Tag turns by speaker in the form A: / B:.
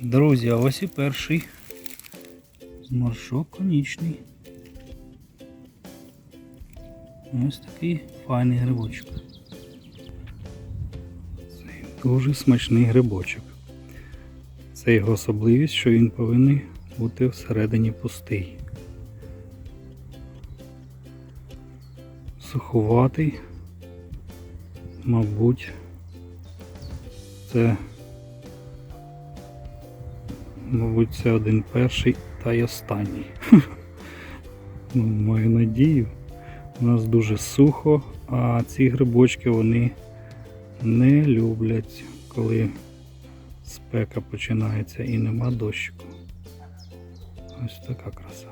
A: Друзі, а ось і перший зморшок конічний. Ось такий файний грибочок. Це дуже смачний грибочок. Це його особливість, що він повинен бути всередині пустий. Суховатий, мабуть, це Мабуть, це один перший та й останній. Ну, Маю надію. У нас дуже сухо, а ці грибочки вони не люблять, коли спека починається і нема дощику. Ось така краса.